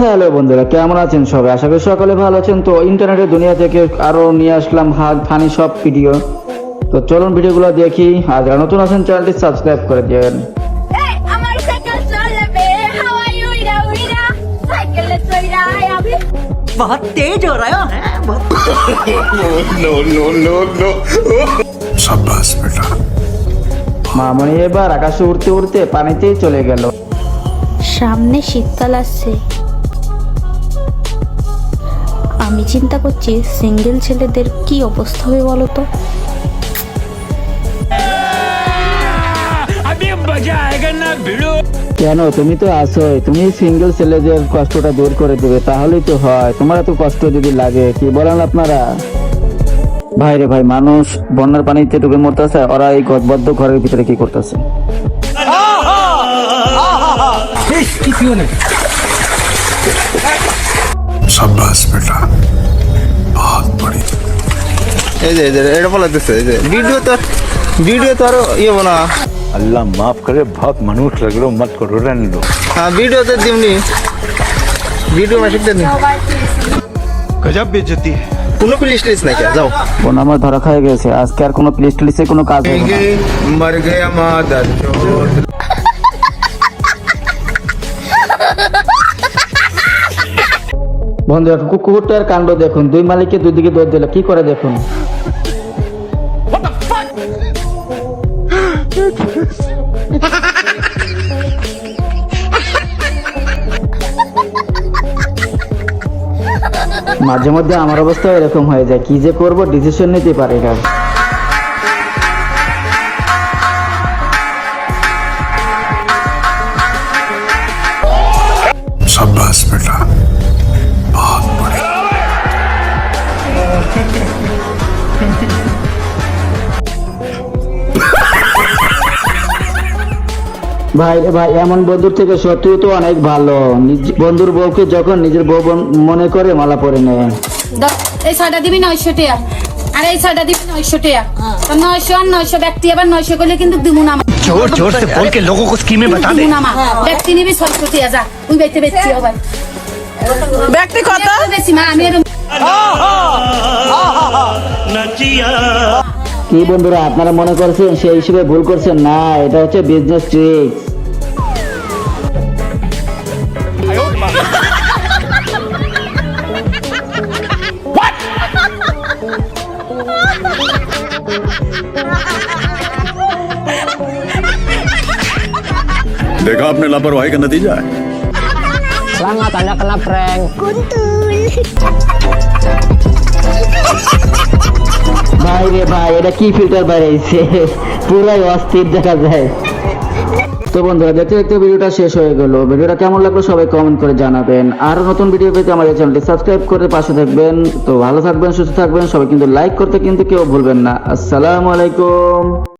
Hello বন্ধুরা কেমন আছেন সবাই আশা করি সকলে ভালো আছেন তো ইন্টারনেটের দুনিয়া থেকে আরো নিয়ে আসলাম হাত ফানি সব ভিডিও তো চলুন ভিডিওগুলো দেখি আর যারা নতুন আছেন চ্যানেলটি সাবস্ক্রাইব করে দিবেন Hey, আমার সাইকেল চলবে হাওয়াই উইরা উইরা সাইকেলে চইরা আবি बहुत तेज हो रहा है बहुत शाबाश बेटा মামনি এবার আকাশে উড়তে উড়তে পানিতেই চলে গেল সামনে শীতকাল আসছে আমি চিন্তা করছি সিঙ্গেল ছেলেদের কি অবস্থা হবে বলো তো কেন? তুমি তো আসোই তুমি সিঙ্গেল ছেলেদের কষ্টটা দূর করে দেবে তাহলেই তো হয়। তোমার এত কষ্ট যদি লাগে কি বলেন আপনারা? ভাই রে ভাই মানুষ বন্যার পানিতে ডুবে মরতেছে ওরা এই গদবদ্ধ ঘরের ভিতরে কি করতেছে? शाबाश बेटा बहुत बढ़िया এই যে এই যে এটা বলা দিচ্ছে এই যে ভিডিও তো ভিডিও তো আরো ইয়ে বনা अल्लाह माफ करे बहुत मनुष्य लग रहे हो मत करो रहने दो হ্যাঁ ভিডিও তো দিমনি ভিডিও মাসিক দিন गजब बेइज्जती है কোনো প্লিজ টিস নাই যাও বোন আমার ধরা খায় গেছে আজকে আর কোনো প্লিস টিলিসে কোনো কাজ হবে না মর গয়া মাদার চোদ বন্ধু কুকুরটার কাণ্ড দেখুন। দুই মালিককে দুই দিকে দৌড় দিল। কি করে দেখুন? মাঝে মধ্যে আমার অবস্থা এরকম হয়ে যায়। কি যে করব? ডিসিশন নিতে পারি না। ভাই রে ভাই এমন বন্ধুর থেকে শত্রু তো অনেক ভালো নিজ- বন্ধুর বউকে যখন নিজের বউ বন- মনে করে মালা পরে নেয় দ- এই ছয়টা দিবি নয়শো টাকা আর এই ছয়টা দিবি নয়শো টাকা তো নয়শো আর নয়শো ব্যক্তি আবার নয়শো করলে কিন্তু দিবু না जोर जोर से बोल के लोगों को स्कीमें बता दे দিবু না মা ব্যক্তি নিবি ছয়শো টাকা যা ওই বাইতে বেচছি হবে ব্যক্তি কত বেশি মা আমি এরকম কি বন্ধুরা আপনারা মনে করছেন সেই হিসেবে ভুল করছেন না এটা হচ্ছে বিজনেস ট্রিক্স देखा आपने लापरवाही का नतीजा है ভাই রে ভাই এটা কি ফিল্টার বাইরেছে পুরাই অস্থির দেখা যায় তো বন্ধুরা দেখতে দেখতে ভিডিওটা শেষ হয়ে গেল ভিডিওটা কেমন লাগলো সবাই কমেন্ট করে জানাবেন আরো নতুন ভিডিও পেতে আমাদের চ্যানেলটি সাবস্ক্রাইব করে পাশে থাকবেন তো ভালো থাকবেন সুস্থ থাকবেন সবাই কিন্তু লাইক করতে কিন্তু কেউ ভুলবেন না আসসালামু আলাইকুম